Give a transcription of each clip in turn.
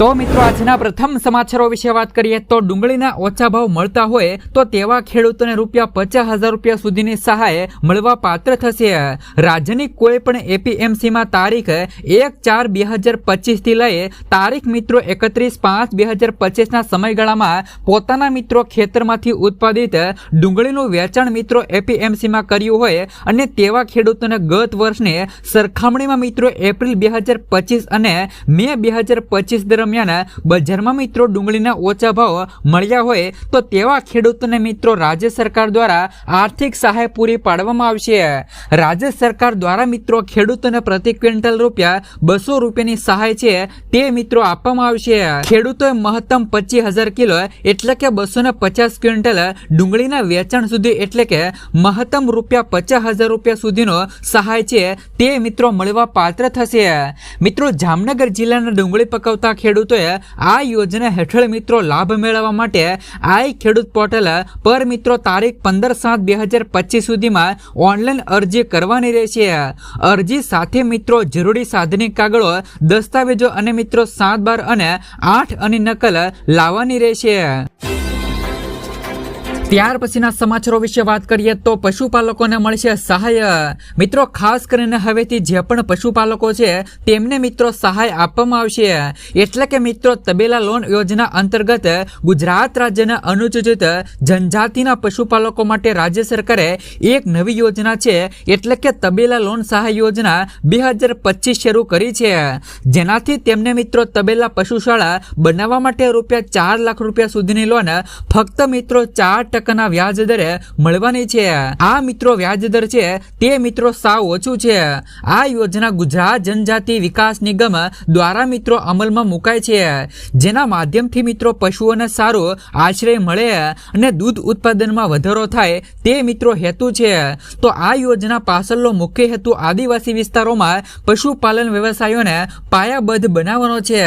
તો મિત્રો, આજના પ્રથમ સમાચારો વિશે વાત કરીએ તો ડુંગળીના ઓછા ભાવ મળતા હોય તો તેવા ખેડૂતોને રૂપિયા પચાસ હજાર રૂપિયા સુધીની સહાય મળવા પાત્ર થશે. રાજ્યની કોઈ પણ એપીએમસીમાં તારીખ એક ચાર બે હજાર પચીસથી લઈ તારીખ મિત્રો એકત્રીસ પાંચ બે હજાર પચીસના સમયગાળામાં પોતાના મિત્રો ખેતરમાંથી ઉત્પાદિત ડુંગળીનું વેચાણ મિત્રો એપીએમસીમાં કર્યું હોય અને તેવા ખેડૂતોને ગત વર્ષની સરખામણીમાં મિત્રો એપ્રિલ બે હજાર પચીસ અને મે બે હજાર પચીસ દરમિયાન બજારમાં મિત્રો ડુંગળીના ઓછા ભાવ મળ્યા હોય તો તેવા ખેડૂતોને મિત્રો રાજ્ય સરકાર દ્વારા આર્થિક સહાય પૂરી પાડવામાં આવશે. રાજ્ય સરકાર દ્વારા મિત્રો ખેડૂતોને પ્રતિ ક્વિન્ટલ રૂપિયા બસો રૂપિયાની સહાય છે તે મિત્રો આપવામાં આવશે. ખેડૂતોએ મહત્તમ પચીસ હજાર કિલો એટલે કે બસો ને પચાસ ક્વિન્ટલ ડુંગળીના વેચાણ સુધી એટલે કે મહત્તમ રૂપિયા પચાસ હજાર રૂપિયા સુધીનો સહાય છે તે મિત્રો મળવા પાત્ર થશે. મિત્રો જામનગર જિલ્લાના ડુંગળી પકવતા ખેડૂતોએ આ યોજના હેઠળ મિત્રો લાભ મેળવવા માટે આઈ ખેડૂત પોર્ટલ પર મિત્રો તારીખ પંદર સાત બે હજાર પચીસ સુધીમાં ઓનલાઈન અરજી કરવાની રહેશે. અરજી સાથે મિત્રો જરૂરી સાધનિક કાગળો, દસ્તાવેજો અને મિત્રો સાત બાર અને આઠ અને નકલ લાવવાની રહેશે. ત્યાર પછીના સમાચારો વિશે વાત કરીએ તો પશુપાલકોને મળશે સહાય. મિત્રો, ખાસ કરીને હવેથી જે પણ પશુપાલકો છે, તેમને મિત્રો સહાય આપવામાં આવશે. એટલે કે મિત્રો, તબેલા લોન યોજના અંતર્ગત ગુજરાત રાજ્યના અનુસૂચિત જનજાતિના પશુપાલકો માટે રાજ્ય સરકારે એક નવી યોજના છે, એટલે કે તબેલા લોન સહાય યોજના બે હજાર પચીસ શરૂ કરી છે. જેનાથી તેમને મિત્રો તબેલા પશુશાળા બનાવવા માટે રૂપિયા ચાર લાખ રૂપિયા સુધીની લોન ફક્ત મિત્રો ચાર ટકાના વ્યાજ દરે મળવાની છે. આ મિત્રો વ્યાજ દર છે, તે મિત્રો સાવ ઓછું છે. આ યોજના ગુજરાત જનજાતિ વિકાસ નિગમ દ્વારા મિત્રો અમલમાં મુકાય છે. જેના માધ્યમથી મિત્રો પશુઓને સારો આશ્રય મળે અને દૂધ ઉત્પાદનમાં વધારો થાય તે મિત્રો હેતુ છે. તો આ યોજના પાછળનો મુખ્ય હેતુ આદિવાસી વિસ્તારોમાં પશુપાલન વ્યવસાયોને પાયાબદ્ધ બનાવવાનો છે.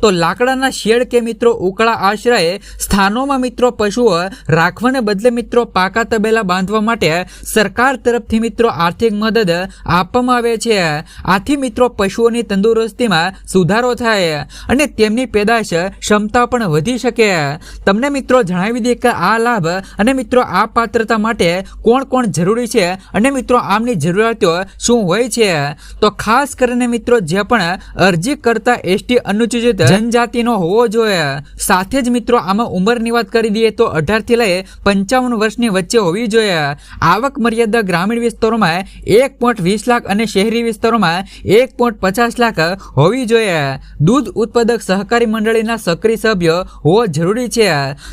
તો લાકડાના શેડ કે મિત્રો ઉકળા આશ્રય સ્થાનોમાં મિત્રો પશુઓ રાખવાને બદલે મિત્રો પાકા તબેલા બાંધવા માટે સરકાર તરફથી મિત્રો આર્થિક મદદ આપવામાં આવે છે. આથી મિત્રો પશુઓની તંદુરસ્તીમાં સુધારો થાય અને તેમની પેદાશ ક્ષમતા પણ વધી શકે. તમને મિત્રો જણાવી દઈએ કે આ લાભ અને મિત્રો આ પાત્રતા માટે કોણ કોણ જરૂરી છે અને મિત્રો આમની જરૂરિયાતો શું હોય છે? તો ખાસ કરીને મિત્રો જે પણ અરજી કરતા એસટી અનુસૂચિત જનજાતિનો હોવો જોઈએ. સાથે જ મિત્રો આમાં ઉંમરની વાત કરી દઈએ તો અઢારથી લઈ પંચાવન વર્ષની વચ્ચે હોવી જોઈએ. આવક મર્યાદા ગ્રામીણ વિસ્તારોમાં એક પોઈન્ટ વીસ લાખ અને શહેરી વિસ્તારોમાં એક પોઈન્ટ પચાસ લાખ હોવી જોઈએ. દૂધ ઉત્પાદક સહકારી મંડળીના સક્રિય સભ્ય હોવો જરૂરી છે.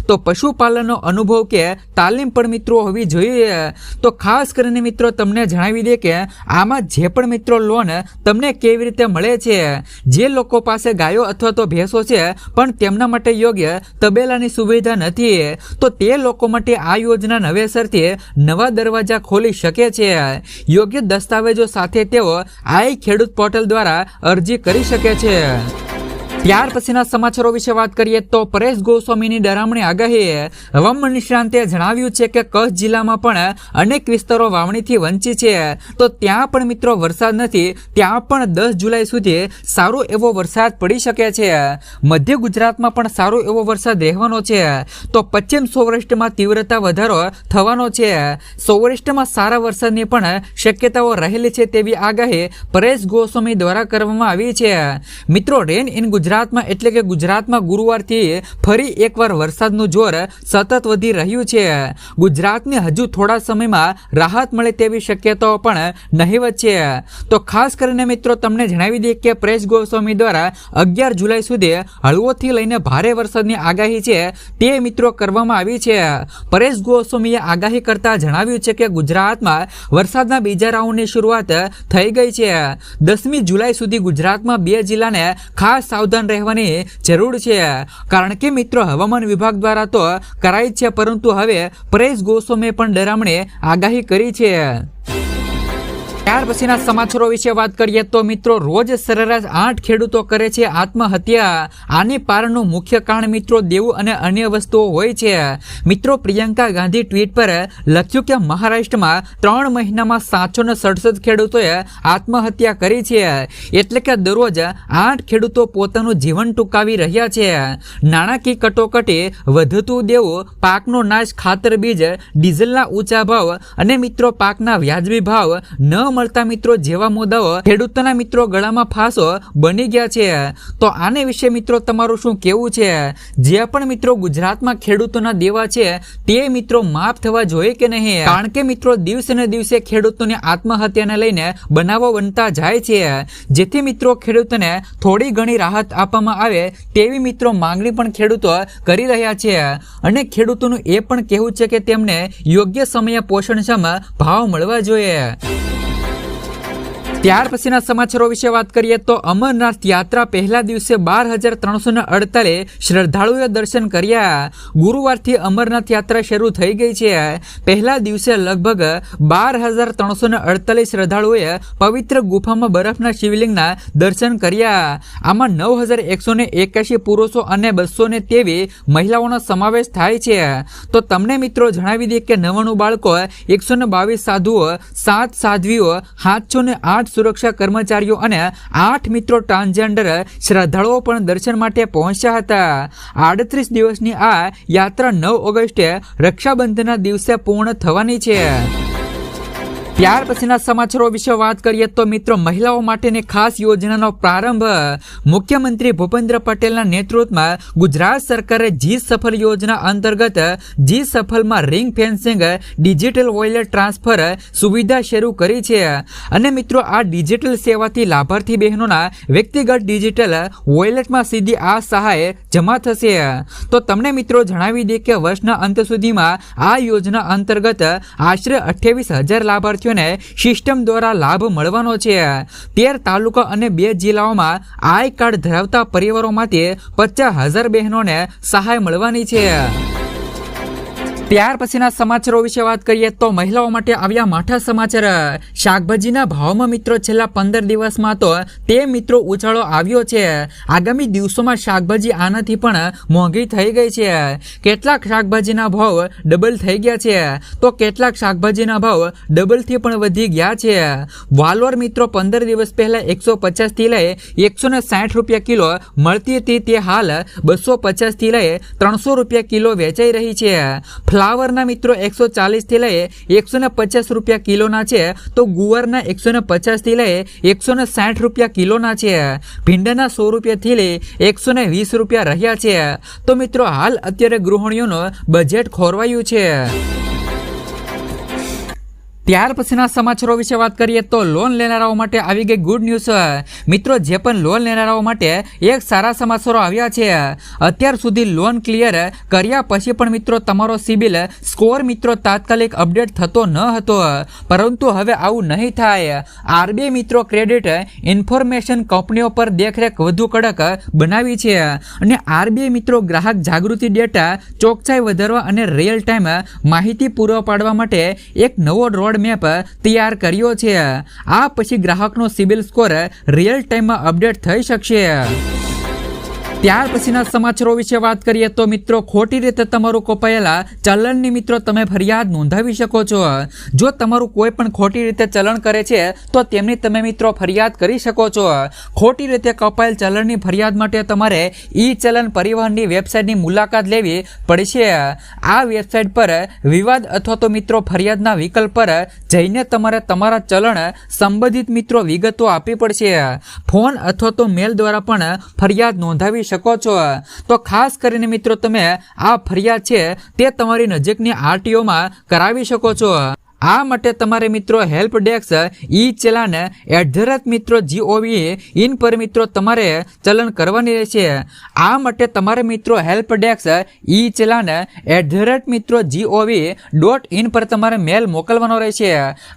તો પશુપાલનનો અનુભવ કે તાલીમ પણ મિત્રો હોવી જોઈએ. તો ખાસ કરીને મિત્રો તમને જણાવી દે કે આમાં જે પણ મિત્રો લોન તમને કેવી રીતે મળે છે. જે લોકો પાસે ગાયો અથવા તો ભેંસો છે, પણ તેમના માટે યોગ્ય તબેલાની સુવિધા નથી. તો તે લોકો માટે આ યોજના નવેસરથી નવા દરવાજા ખોલી શકે છે. યોગ્ય દસ્તાવેજો સાથે તેઓ આઈ ખેડૂત પોર્ટલ દ્વારા અરજી કરી શકે છે. ત્યાર પછીના સમાચારો વિશે વાત કરીએ તો પરેશ ગોસ્વામીની ડરામણી આગાહી હવામાન નિષ્ણાંતે જણાવ્યું છે કે કચ્છ જિલ્લામાં પણ અનેક વિસ્તારો વાવણીથી વંચિત છે. તો ત્યાં પણ મિત્રો વરસાદ નથી, ત્યાં પણ દસ જુલાઈ સુધી સારો એવો વરસાદ પડી શકે છે. મધ્ય ગુજરાતમાં પણ સારો એવો વરસાદ રહેવાનો છે. તો પશ્ચિમ સૌરાષ્ટ્રમાં તીવ્રતા વધારો થવાનો છે. સૌરાષ્ટ્રમાં સારા વરસાદની પણ શક્યતાઓ રહેલી છે તેવી આગાહી પરેશ ગોસ્વામી દ્વારા કરવામાં આવી છે. મિત્રો રેન ઇન ગુજરાત ગુજરાતમાં એટલે કે ગુજરાતમાં ગુરુવારથી ફરી એકવાર વરસાદનું જોર સતત વધી રહ્યું છે. ગુજરાતને હજુ થોડા સમયમાં રાહત મળે તેવી શક્યતાઓ પણ નહીવત છે. તો ખાસ કરીને મિત્રો તમને જણાવી દઈએ કે પ્રેસ ગોસ્વામી દ્વારા અગિયાર જુલાઈ સુધી હળવોથી લઈને ભારે વરસાદની આગાહી છે તે મિત્રો કરવામાં આવી છે. પરેશ ગોસ્વામીએ આગાહી કરતા જણાવ્યું છે કે ગુજરાતમાં વરસાદના બીજા રાઉન્ડની શરૂઆત થઈ ગઈ છે. દસમી જુલાઈ સુધી ગુજરાતમાં બે જિલ્લાને ખાસ સાવધાન સાવધાન રહેવાની જરૂર છે. કારણ કે મિત્રો, હવામાન વિભાગ દ્વારા તો કરાઈ છે, પરંતુ હવે પરેશ ગોસ્વામીએ પણ ડરામણે આગાહી કરી છે. ત્યાર પછીના સમાચારો વિશે વાત કરીએ તો મિત્રો, રોજ સરેરાશ આઠ ખેડૂતો કરે છે આત્મહત્યા. આની પારનું મુખ્ય કારણ મિત્રો દેવું અને અન્ય વસ્તુઓ હોય છે. મિત્રો, પ્રિયંકા ગાંધી ટ્વીટ પર લખ્યું કે મહારાષ્ટ્રમાં ત્રણ મહિનામાં સાતસો ને સડસઠ ખેડૂતોએ આત્મહત્યા કરી છે. એટલે કે દરરોજ આઠ ખેડૂતો પોતાનું જીવન ટૂંકાવી રહ્યા છે. નાણાકીય કટોકટી વધતું દેવું, પાકનો નાશ, ખાતર, બીજ, ડીઝલના ઊંચા ભાવ અને મિત્રો, પાકના વ્યાજબી ભાવ ન મળતા મિત્રો જેવા મુદ્દાઓ ખેડૂતોના મિત્રો ગળામાં ફાંસો બની ગયા છે. તો આને વિશે મિત્રો તમારું શું કેવું છે? જે પણ મિત્રો ગુજરાતમાં ખેડૂતોના દેવા છે, તે મિત્રો માફ થવા જોઈએ કે નહીં? કારણ કે મિત્રો દિવસે ને દિવસે ખેડૂતોની આત્મહત્યાને લઈને બનાવો બનતા જાય છે. જેથી મિત્રો ખેડૂતોને થોડી ઘણી રાહત આપવામાં આવે તેવી મિત્રો માંગણી પણ ખેડૂતો કરી રહ્યા છે. અને ખેડૂતોનું એ પણ કહેવું છે કે તેમને યોગ્ય સમયે પોષણક્ષમ ભાવ મળવા જોઈએ. ત્યાર પછીના સમાચારો વિશે વાત કરીએ તો અમરનાથ યાત્રા પહેલા દિવસે બાર હજાર ત્રણસો ને અડતાલે શ્રદ્ધાળુઓએ દર્શન કર્યા. ગુરુવારથી અમરનાથ યાત્રા શરૂ થઈ ગઈ છે. પહેલા દિવસે લગભગ બાર હજાર ત્રણસો ને અડતાલીસ શ્રદ્ધાળુઓએ પવિત્ર ગુફામાં બરફના શિવલિંગના દર્શન કર્યા. આમાં નવ હજાર એકસો ને એકાશી પુરુષો અને બસો ને તેવી મહિલાઓનો સમાવેશ થાય છે. તો તમને મિત્રો જણાવી દઈએ કે નવાણું બાળકો, એકસો ને બાવીસ સાધુઓ, સાત સાધ્વીઓ સાતસો ને આઠ સુરક્ષા કર્મચારીઓ અને આઠ મિત્રો ટ્રાન્સજેન્ડર શ્રદ્ધાળુઓ પણ દર્શન માટે પહોંચ્યા હતા. આડત્રીસ દિવસની આ યાત્રા નવ ઓગસ્ટે રક્ષાબંધનના દિવસે પૂર્ણ થવાની છે. ત્યાર પછીના સમાચારો વિશે વાત કરીએ તો મિત્રો, મહિલાઓ માટેની ખાસ યોજનાનો પ્રારંભ મુખ્યમંત્રી ભૂપેન્દ્ર પટેલના નેતૃત્વમાં ગુજરાત સરકારે જી સફળ યોજના અંતર્ગત G સફળમાં ring fencing, digital wallet transfer સુવિધા શરૂ કરી છે. અને મિત્રો, આ ડિજિટલ સેવાથી લાભાર્થી બહેનોના વ્યક્તિગત ડિજિટલ વોલેટમાં સીધી આ સહાય જમા થશે. તો તમને મિત્રો જણાવી દે કે વર્ષના અંત સુધીમાં આ યોજના અંતર્ગત આશરે અઠ્યાવીસ હજાર લાભાર્થીઓને સિસ્ટમ દ્વારા લાભ મળવાનો છે. તેર તાલુકા અને બે જિલ્લાઓમાં આય કાર્ડ ધરાવતા પરિવારોમાંથી પચાસ હજાર બહેનોને સહાય મળવાની છે. ત્યાર પછીના સમાચારો વિશે વાત કરીએ તો મહિલાઓ માટે આવ્યા માઠા સમાચાર. શાકભાજીના ભાવમાં મિત્રો છેલ્લા પંદર દિવસમાં તો તે મિત્રો ઉછાળો આવ્યો છે. આગામી દિવસોમાં શાકભાજી આનાથી પણ મોંઘી થઈ ગઈ છે. કેટલાક શાકભાજીના ભાવ ડબલ થઈ ગયા છે. તો કેટલાક શાકભાજીના ભાવ ડબલથી પણ વધી ગયા છે. વાલોર મિત્રો પંદર દિવસ પહેલા એકસો પચાસથી લઈ એકસો ને સાઠ રૂપિયા કિલો મળતી હતી તે હાલ બસો પચાસથી લઈ ત્રણસો રૂપિયા કિલો વેચાઈ રહી છે. ફ્લાવરના મિત્રો એકસો ચાલીસથી લઈ એકસો ને પચાસ રૂપિયા કિલોના છે. તો ગુવારના એકસો ને પચાસથી લઈ એકસો ને સાઠ રૂપિયા કિલોના છે. ભીંડાના સો રૂપિયાથી લઈ એકસો ને વીસ રૂપિયા રહ્યા છે. તો મિત્રો હાલ અત્યારે ગૃહિણીઓનું બજેટ ખોરવાયું છે. ત્યાર પછીના સમાચારો વિશે વાત કરીએ તો લોન લેનારાઓ માટે આવી ગઈ ગુડ ન્યૂઝ મિત્રો, જે પણ લોન લેનારાઓ માટે એક સારા સમાચારો આવ્યા છે. અત્યાર સુધી લોન ક્લિયર કર્યા પછી પણ મિત્રો, તમારો સિબિલ સ્કોર મિત્રો તાત્કાલિક અપડેટ થતો ન હતો. પરંતુ હવે આવું નહીં થાય. આરબીઆઈ મિત્રો ક્રેડિટ ઇન્ફોર્મેશન કંપનીઓ પર દેખરેખ વધુ કડક બનાવી છે. અને આરબીઆઈ મિત્રો ગ્રાહક જાગૃતિ ડેટા ચોકસાઈ વધારવા અને રિયલ ટાઈમ માહિતી પૂરો પાડવા માટે એક નવો રોડ મેપ તૈયાર કર્યો છે. આ પછી ગ્રાહકનો સિબિલ સ્કોર રિયલ ટાઈમમાં અપડેટ થઈ શકશે. ત્યાર પછીના સમાચારો વિશે વાત કરીએ તો મિત્રો, ખોટી રીતે તમારું કપાયેલા ચલણની મિત્રો તમે ફરિયાદ નોંધાવી શકો છો. જો તમારું કોઈ પણ ખોટી રીતે ચલણ કરે છે, તો તેમની તમે મિત્રો ફરિયાદ કરી શકો છો. ખોટી રીતે કપાયેલ ચલણની ફરિયાદ માટે તમારે ઈ ચલણ પરિવહનની વેબસાઇટની મુલાકાત લેવી પડશે. આ વેબસાઇટ પર વિવાદ અથવા તો મિત્રો ફરિયાદના વિકલ્પ પર જઈને તમારે તમારા ચલણ સંબંધિત મિત્રો વિગતો આપવી પડશે. ફોન અથવા તો મેલ દ્વારા પણ ફરિયાદ નોંધાવી શકો છો. તો ખાસ કરીને મિત્રો તમે આ ફરિયાદ છે તે તમારી નજીકની આરટીઓમાં કરાવી શકો છો. આ માટે તમારે મિત્રો help desk e challan at the rate મિત્રો જીઓવી ઇન પર મિત્રો તમારે ચલન કરવાની રહેશે. આ માટે તમારે મિત્રો help desk e challan at the rate મિત્રો જીઓવી ડોટ ઇન પર તમારે મેલ મોકલવાનો રહેશે.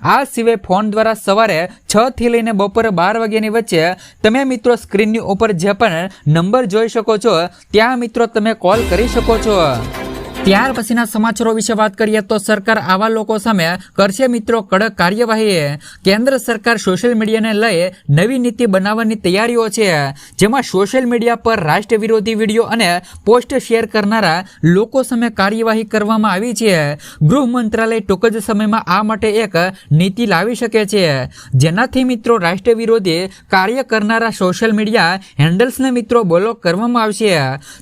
આ સિવાય ફોન દ્વારા સવારે છ થી લઈને બપોરે બાર વાગ્યાની વચ્ચે તમે મિત્રો સ્ક્રીનની ઉપર જે પણ નંબર જોઈ શકો છો, ત્યાં મિત્રો તમે કોલ કરી શકો છો. ત્યાર પછીના સમાચારો વિશે વાત કરીએ તો સરકાર આવા લોકો સામે કરશે મિત્રો કડક કાર્યવાહી કેન્દ્ર સરકાર સોશિયલ મીડિયાને લઈ નવી નીતિ બનાવવાની તૈયારીઓ છે. જેમાં સોશિયલ મીડિયા પર રાષ્ટ્ર વિરોધી વીડિયો અને પોસ્ટ શેર કરનારા લોકો સામે કાર્યવાહી કરવામાં આવી છે. ગૃહ મંત્રાલય ટૂંક જ સમયમાં આ માટે એક નીતિ લાવી શકે છે. જેનાથી મિત્રો રાષ્ટ્ર વિરોધી કાર્ય કરનારા સોશિયલ મીડિયા હેન્ડલ્સને મિત્રો બ્લોક કરવામાં આવશે.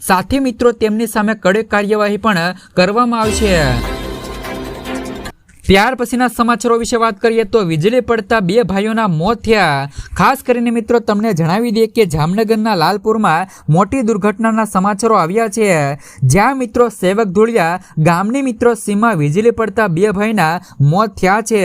સાથે મિત્રો તેમની સામે કડક કાર્યવાહી પણ કરવામાં આવશે. ત્યાર પછીના સમાચારો વિશે વાત કરીએ તો વીજળી પડતા બે ભાઈઓના મોત થયા. ખાસ કરીને મિત્રો, તમને જણાવી દઈએ કે જામનગરના લાલપુરમાં મોટી દુર્ઘટનાના સમાચારો આવ્યા છે. જ્યાં મિત્રો સેવક ધોળિયા, ગામની મિત્રો સીમા વીજળી પડતા બે ભાઈના મોત થયા છે.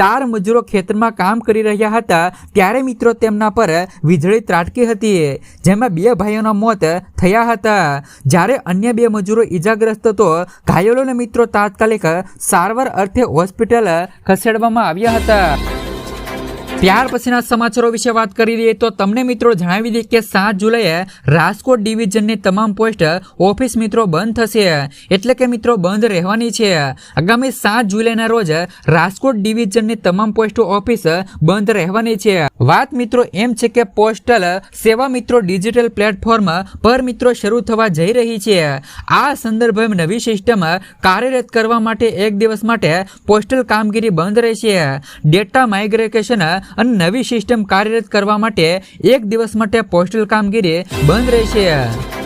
ચાર મજૂરો ખેતરમાં કામ કરી રહ્યા હતા, ત્યારે મિત્રો તેમના પર વીજળી ત્રાટકી હતી, જેમાં બે ભાઈઓના મોત થયા હતા. જ્યારે અન્ય બે મજૂરો ઈજાગ્રસ્ત તો, ઘાયલોને મિત્રો તાત્કાલિક સારવાર અર્થે હોસ્પિટલ ખસેડવામાં આવ્યા હતા. ત્યાર પછીના સમાચારો વિશે વાત કરી લઈએ તો તમને મિત્રો જણાવી દઈએ કે સાત જુલાઈએ રાજકોટ ડિવિઝનની તમામ પોસ્ટ ઓફિસ મિત્રો બંધ થશે. એટલે કે મિત્રો બંધ રહેવાની છે. આગામી સાત જુલાઈના રોજ રાજકોટ ડિવિઝનની તમામ પોસ્ટ ઓફિસ બંધ રહેવાની છે. વાત મિત્રો એમ છે કે પોસ્ટલ સેવા મિત્રો ડિજિટલ પ્લેટફોર્મ પર મિત્રો શરૂ થવા જઈ રહી છે. આ સંદર્ભે નવી સિસ્ટમ કાર્યરત કરવા માટે એક દિવસ માટે પોસ્ટલ કામગીરી બંધ રહેશે. ડેટા માઇગ્રેશન અને નવી સિસ્ટમ કાર્યરત કરવા માટે એક દિવસ માટે પોસ્ટલ કામગીરી બંધ રહેશે.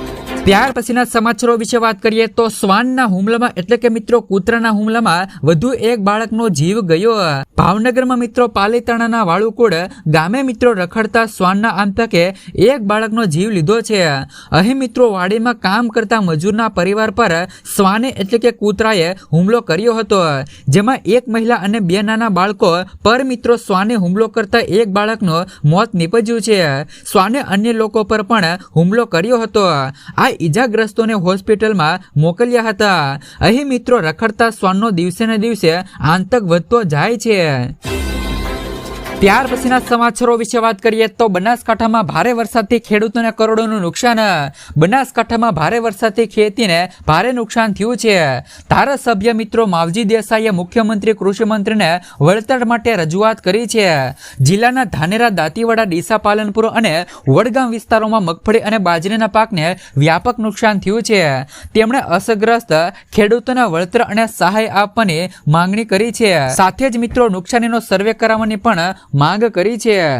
ત્યાર પછીના સમાચારો વિશે વાત કરીએ તો શ્વાનના હુમલામાં, એટલે કે મિત્રો કૂતરાના હુમલામાં વધુ એક બાળકનો જીવ ગયો. ભાવનગરમાં મિત્રો પાલીતાણાના વાળુકુડ ગામે મિત્રો રખડતા શ્વાનના આંતકે એક બાળકનો જીવ લીધો છે. અહીં મિત્રો વાડીમાં કામ કરતા મજૂરના પરિવાર પર શ્વાને, એટલે કે કૂતરાએ હુમલો કર્યો હતો. જેમાં એક મહિલા અને બે નાના બાળકો પર મિત્રો શ્વાને હુમલો કરતા એક બાળકનો મોત નીપજ્યું છે. શ્વાને અન્ય લોકો પર પણ હુમલો કર્યો હતો. આ ઈજાગ્રસ્તોને હોસ્પિટલમાં મોકલ્યા હતા. અહીં મિત્રો રખડતા શ્વાનનો દિવસે ને દિવસે આંતક વધતો જાય છે. ત્યાર પછીના સમાચારો વિશે વાત કરીએ તો બનાસકાંઠામાં ભારે વરસાદથી ખેડૂતોને કરોડોનું નુકસાન. બનાસકાંઠામાં ભારે વરસાદથી ખેતીને ભારે નુકસાન થયું છે. ધારાસભ્ય મિત્રો માવજી દેસાઈએ મુખ્યમંત્રી કૃષિમંત્રીને વળતર માટે રજૂઆત કરી છે. જિલ્લાના ધાનેરા, દાંતીવાડા, ડીસા, પાલનપુર અને વડગામ વિસ્તારોમાં મગફળી અને બાજરીના પાકને વ્યાપક નુકસાન થયું છે. તેમણે અસરગ્રસ્ત ખેડૂતોને વળતર અને સહાય આપવાની માંગણી કરી છે. સાથે જ મિત્રો નુકસાનીનો સર્વે કરાવવાની પણ માંગ કરી છે.